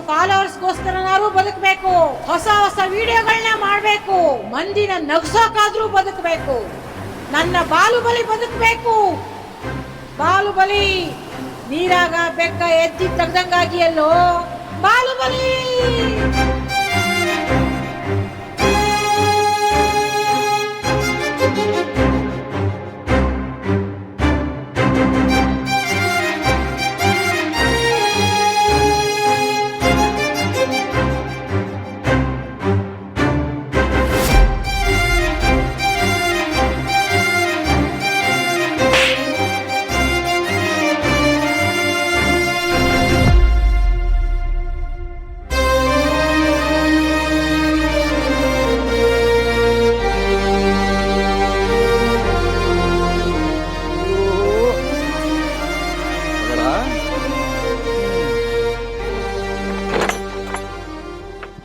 ಬದುಕ್ಬೇಕು ಗೋಸ್ಕರ ನಾವು ಬದುಕಬೇಕು. ಹೊಸ ಹೊಸ ವಿಡಿಯೋಗಳನ್ನ ಮಾಡ್ಬೇಕು. ಮಂದಿನ ನಗ್ಸೋಕಾದ್ರೂ ಬದುಕಬೇಕು. ನನ್ನ ಬಾಲುಬಲಿ ಬದುಕಬೇಕು. ಬಾಲುಬಲಿ ನೀರಾಗ ಬೆಕ್ಕ ಎತ್ತಿ ತೆಗ್ದಂಗಾಗಿಯಲ್ಲೋ?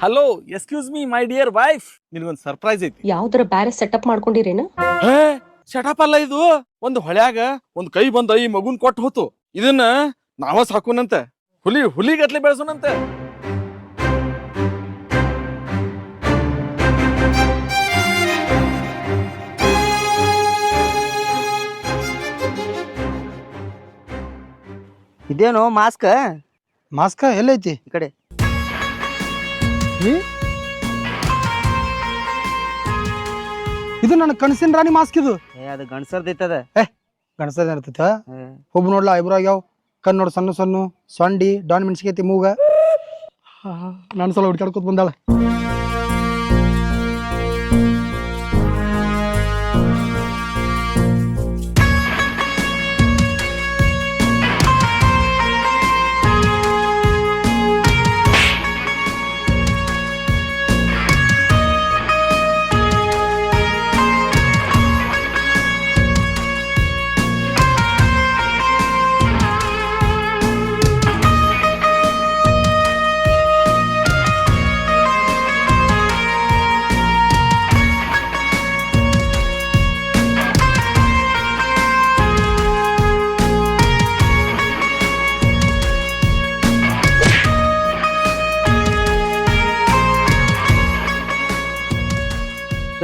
Hello excuse me my dear wife ನಿನ್ಗೊಂದು surprise ಐತಿ. ಯಾವ್ದಾರ ಬ್ಯಾರೆ ಸೆಟಪ್ ಮಾಡ್ಕೊಂಡಿರೇನ? ಸೆಟಪ್ ಶಟಪ್ ಅಲ್ಲ ಇದು. ಒಂದು ಹೊಳ್ಯಾಗ ಒಂದು ಕೈ ಬಂದ ಈ ಮಗುನ್ ಕೊಟ್ಟು ಹೋತು ಇದನ್ನ ನಾವ ಸಾಕುನಂತೆ. ಹುಲಿ ಹುಲಿ ಹುಲಿಗತ್ಲೆ ಬೆಳೆಸೋನಂತೆ. ಇದೇನು ಮಾಸ್ಕ್ ಮಾಸ್ಕ ಎಲ್ಲೈತಿ ಈ ಕಡೆ. ಇದು ನನ್ನ ಕನಸಿನ ರಾಣಿ ಮಾಸ್ಕ್ ಇದು. ಏ ಅದು ಏ ಗಣಸದ ಇರ್ತೈತ ಒಬ್ಬ ನೋಡ್ಲಾ ಐಬ್ರೋ ಆಗ್ಯಾವ. ಕಣ್ಣು ನೋಡ್ ಸಣ್ಣ ಸಣ್ಣ ಸೊಂಡಿ ಡಾನ್ ಮೆಣಸಿಗೆ ಮೂಗ. ನಾನು ಸಲ ಹುಡ್ಕಾಡ್ಕೊತ ಬಂದಾಳ.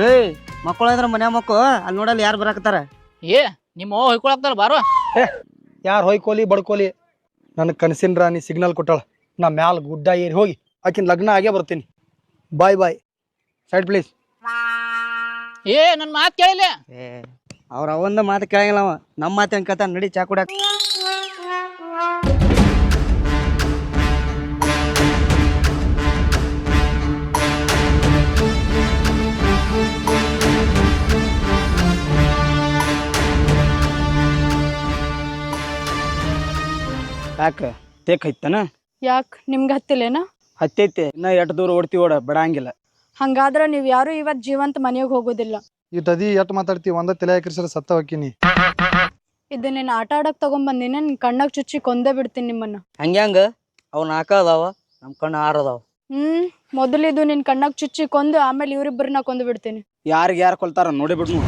ಏಯ್ ಮಕ್ಕಳು ಇದ್ರ ಮನ್ಯಾಗ ಮಕ್ಕಳು ಅಲ್ಲಿ ನೋಡಲ್ಲ ಯಾರು ಬರಾಕತ್ತಾರ? ಏ ನಿಮ್ಮ ಅವ್ವ ಹೊಯ್ಕೊಳಕ್ತಾರ ಬಾರೋ. ಯಾರು ಹೊಯ್ಕೋಲಿ ಬಡ್ಕೋಲಿ? ನನ್ನ ಕನಸಿನ ರಾಣಿ ಸಿಗ್ನಲ್ ಕೊಟ್ಟಾಳ. ನಾ ಮ್ಯಾಲ ಗುಡ್ಡ ಏರಿ ಹೋಗಿ ಆಕಿನ ಲಗ್ನ ಆಗೇ ಬರ್ತೀನಿ. Bye bye. Side please. ಏ ನನ್ನ ಮಾತು ಕೇಳಿಲ್ಲ. ಏ ಅವ್ರ ಅವಂದ ಮಾತು ಕೇಳಂಗಿಲ್ಲ ಅವ. ನಮ್ಮ ಮಾತು ಹೆಂಗ್ ನಡಿ ಚಾ ಕುಡ್ಯಾಕ. ಯಾಕ? ತೇಕ್ ಐತನ ಯಾಕ್? ನಿಮ್ಗೆ ಹತ್ತಿಲ್ಲೇನ? ಹತ್ತೈತೆ. ಇನ್ನ ಎಷ್ಟು ದೂರ ಓಡ್ತಿ ಓಡ ಬಿಡಂಗಿಲ್ಲ ಹಂಗಾದ್ರ ನೀವ್ ಯಾರು ಇವತ್ ಜೀವಂತ ಮನೆಗೆ ಹೋಗೋದಿಲ್ಲ. ಇಟ್ಟದಿ ಎಟ್ ಮಾತಾಡ್ತಿ? ಒಂದ ತಲೆ ಹಾಕಿರ್ಸರ ಸತ್ತ ಹೋಕಿನಿ ಇದು ನೀನ್ ಆಟ ಆಡಕ್ ತಗೊಂಬಂದಿನ ನಿನ್ ಕಣ್ಣಾಗ ಚುಚ್ಚಿ ಕೊಂದೇ ಬಿಡ್ತೀನಿ ನಿಮ್ಮನ್ನ. ಹಂಗ್ಯಾಂಗ ಅವ್ನ ಹಾಕದಾವ ನಮ್ಮ ಕಣ್ಣು ಆರದಾವ ಹ್ಮ್ ಮೊದಲಿದು ನಿನ್ ಕಣ್ಣಾಗ ಚುಚ್ಚಿ ಕೊಂದು ಆಮೇಲೆ ಇವ್ರಿಬ್ಬರನ್ನ ಕೊಂದು ಬಿಡ್ತೀನಿ. ಯಾರಿಗೆ ಯಾರು ಕೊಲ್ತಾರ ನೋಡಿ ಬಿಡ್ನು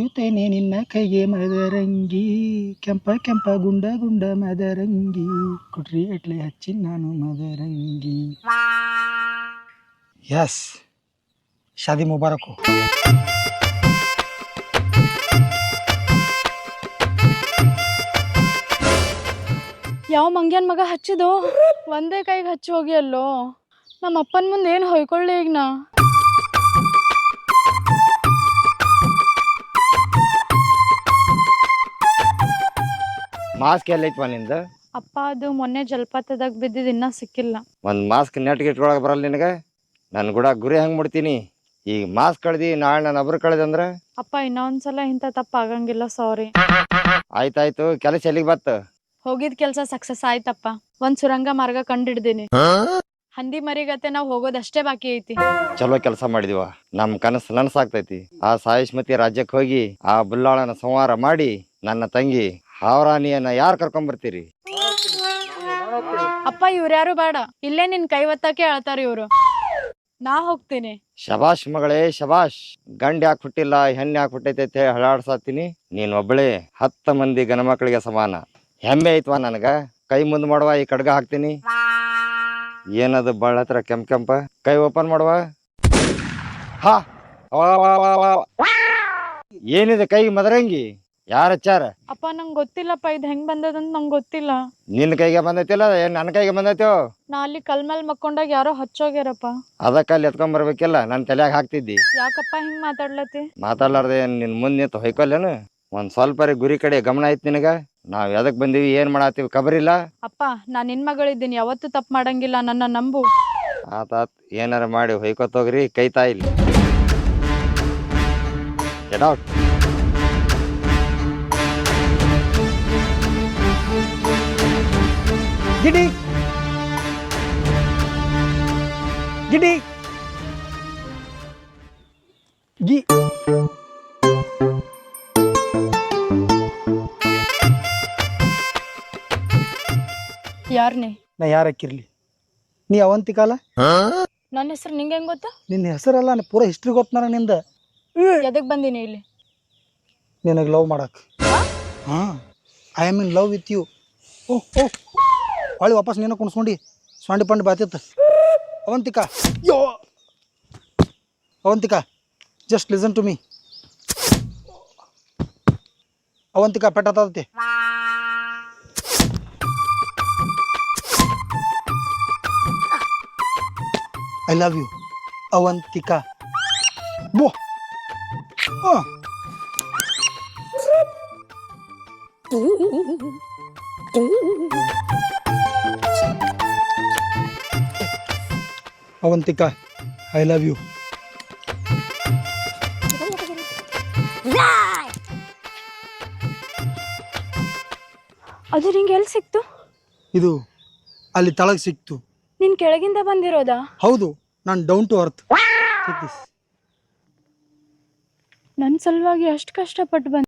ಅಚ್ಚುತ್ತೇನೆ ನಿನ್ನ ಕೈಗೆ ಮದರಂಗಿ. ಕೆಂಪ ಕೆಂಪ ಗುಂಡ ಗುಂಡ ಮದರಂಗಿ. ಕುಟ್ರಿ ಎಟ್ಲೆ ಹಚ್ಚಿ ನಾನು ಮದರಂಗಿ. ಯಸ್ ಶಾದಿ ಮುಬಾರಕು. ಯಾವ ಮಂಗ್ಯನ್ ಮಗ ಹಚ್ಚಿದೋ? ಒಂದೇ ಕೈಗೆ ಹಚ್ಚಿ ಹೋಗಿ ಅಲ್ಲೋ. ನಮ್ಮ ಅಪ್ಪನ ಮುಂದೆ ಏನು ಹೊಯ್ಕೊಳ್ಳಿ ಈಗ ನಾ ಮಾಸ್ಕ್ ಎಲ್ಲೈತಿ ನಿಂದ? ಅಪ್ಪ ಅದು ಮೊನ್ನೆ ಜಲಪಾತದಾಗ ಬಿದ್ದಿದ್ ಇನ್ನ ಸಿಕ್ಕಿಲ್ಲ. ಒಂದ್ ಮಾಸ್ಕ್ ನೆಟ್ಗೆ ಇಟ್ಕೊಳಕ್ ಬರಲ್ಲ ನಿನಗ? ನನ್ ಕೂಡ ಗುರಿ ಹಂಗ್ ಮಾಡ್ತೀನಿ ಈಗ ಮಾಸ್ಕ್ ಕಳ್ದಿ ನಾಳೆ ನಾನು ಒಬ್ರು ಕಳ್ದೆ ಅಂದ್ರ? ಅಪ್ಪ ಇನ್ನೊಂದ್ಸಲ ಇಂತ ತಪ್ಪ ಆಗಂಗಿಲ್ಲ ಸಾರಿ ಆಯ್ತಾಯ್ತು ಕೆಲಸ ಎಲ್ಲಿಗೆ ಬತ್ತ ಹೋಗಿದ್ ಕೆಲ್ಸ ಸಕ್ಸಸ್ ಆಯ್ತಪ್ಪ. ಒಂದ್ ಸುರಂಗ ಮಾರ್ಗ ಕಂಡಿಡ್ದೀನಿ. ಹಂದಿ ಮರಿಗತೆ ನಾವ್ ಹೋಗೋದಷ್ಟೇ ಬಾಕಿ ಐತಿ. ಚಲೋ ಕೆಲಸ ಮಾಡಿದಿವ? ನಮ್ ಕನಸು ನನ್ಸಾಗ್ತೈತಿ. ಆ ಸಾಯಿಸ್ಮತಿ ರಾಜ್ಯಕ್ಕೆ ಹೋಗಿ ಆ ಬುಲ್ಲಾಳನ ಸಂಹಾರ ಮಾಡಿ ನನ್ನ ತಂಗಿ ಹಾವರಾಣಿಯನ್ನ ಯಾರು ಕರ್ಕೊಂಬರ್ತೀರಿ? ಅಪ್ಪ ಇವ್ರ್ಯಾರು ಬೇಡ. ಇಲ್ಲೇ ನಿನ್ ಕೈ ಒತ್ತಕ್ಕೆ ಹೇಳ್ತಾರ ಇವ್ರು. ನಾ ಹೋಗ್ತೀನಿ. ಶಬಾಷ್ ಮಗಳೇ ಶಬಾಷ್. ಗಂಡ್ ಯಾಕೆ ಹುಟ್ಟಿಲ್ಲ ಹೆಣ್ಣು ಯಾಕೆ ಹುಟ್ಟೈತೆ ಅಂತ ಹೇಳಿ ಹಳಾಡ್ಸಾತೀನಿ. ನೀನ್ ಒಬ್ಬಳೇ ಹತ್ತ ಮಂದಿ ಗಣಮಕ್ಕಳಿಗೆ ಸಮಾನ. ಹೆಮ್ಮೆ ಐತ್ವಾ ನನಗ? ಕೈ ಮುಂದ್ ಮಾಡುವ ಈ ಕಡ್ಗ ಹಾಕ್ತೀನಿ. ಏನದು ಬಳ್ಳ ಹತ್ರ ಕೆಂಪ್ ಕೆಂಪ? ಕೈ ಓಪನ್ ಮಾಡುವ. ಹಾ. ಏನಿದೆ ಕೈ ಮದರಂಗಿ? ಯಾರ ಹಚ್ಚಾರ? ಅಪ್ಪ ನಂಗ್ ಗೊತ್ತಿಲ್ಲಪ್ಪ ಇದ್ ಹೆಂಗ್ ಬಂದದಂತ ನಂಗ್ ಗೊತ್ತಿಲ್ಲ. ನಿನ್ನ ಕೈಗೆ ಬಂದೈತಿಲ್ಲ ಏನ್ ನನ್ನ ಕೈಗೆ ಬಂದೈತೋ? ನಾ ಅಲ್ಲಿ ಕಲ್ ಮೇಲ್ ಮಕ್ಕೊಂಡಾಗ ಯಾರೋ ಹಚ್ಚೋಗ್ಯಾರಪ್ಪ. ಅದಕ್ಕ ಅಲ್ಲಿ ಎತ್ಕೊಂಡ್ ಬರ್ಬೇಕಿಲ್ಲ ನನ್ನ ತಲೆಯಾಗ ಹಾಕ್ತಿದ್ದಿ. ಯಾಕಪ್ಪ ಹಿಂಗ್ ಮಾತಾಡ್ಲತ್ತಿ? ಮಾತಾಡ್ಲಾರ್ದೆ ನಿನ್ ಮುಂದ್ ನಿಂತು ಹೊಯ್ಕೊಲ್ಲೇನು? ಒಂದ್ ಸ್ವಲ್ಪ ಗುರಿ ಕಡೆ ಗಮನ ಐತಿ ನಿನಗ? ನಾವ್ ಎದಕ್ ಬಂದೀವಿ ಏನ್ ಮಾಡತ್ತೀವಿ ಕಬರಿಲ್ಲ ಅಪ್ಪ ನಾ ನಿನ್ ಮಗಳಿದ್ದೀನಿ ಯಾವತ್ತೂ ತಪ್ಪು ಮಾಡಂಗಿಲ್ಲ ನನ್ನ ನಂಬು. ಆತಾತ್ ಏನಾರ ಮಾಡಿ ಹೊಯ್ಕೊತೋಗ್ರಿ ಕೈತಾ ಇಲ್ಲಿ Get ಗಿಡಿ. ಗಿಡಿ. ಗಿ. ಯಾರ್ನೇ? ನಾ ಯಾರು ಹಾಕಿರ್ಲಿ ನೀ ಅವಂತಿಕಾಲ ನನ್ನ ಹೆಸರು ನಿಂಗೆ ಹೆಂಗ್ ಗೊತ್ತಾ? ನಿನ್ನ ಹೆಸರಲ್ಲ ನೀ ಪೂರ ಹಿಸ್ಟ್ರಿ ಗೊತ್ತು ನನಗೆ ನಿಂದ. ಎದಕ್ ಬಂದೀನಿ ಇಲ್ಲಿ? ನಿನಗೆ ಲವ್ ಮಾಡಕ್. ಹಾ? I am in love with you oh oh ಹೊಳ್ಳಿ ವಾಪಸ್ ನೀನು ಕುಣಿಸ್ಕೊಂಡು. ಸ್ವಾಂಡಿ ಪಂಡಿ ಬಾತಿತ್ತು. ಅವಂತಿಕಾ. ಯೋ. Avantika. Just listen to me Avantika ಪೆಟ್ಟಾತತಿ I love you Avantika. ಬೋ. ಹಾಂ. ಅವಂತಿಕಾ ಐ ಲವ್ ಯು ಅದು ನಿಂಗೆ ಎಲ್ಲಿ ಸಿಕ್ತು? ಇದು ಅಲ್ಲಿ ತಳಗ್ ಸಿಕ್ತು. ನಿನ್ ಕೆಳಗಿಂದ ಬಂದಿರೋದಾ? ಹೌದು ನಾನು ಡೌನ್ ಟು ಅರ್ತ್ ನನ್ ಸಲುವಾಗಿ ಅಷ್ಟು ಕಷ್ಟಪಟ್ಟು ಬಂದ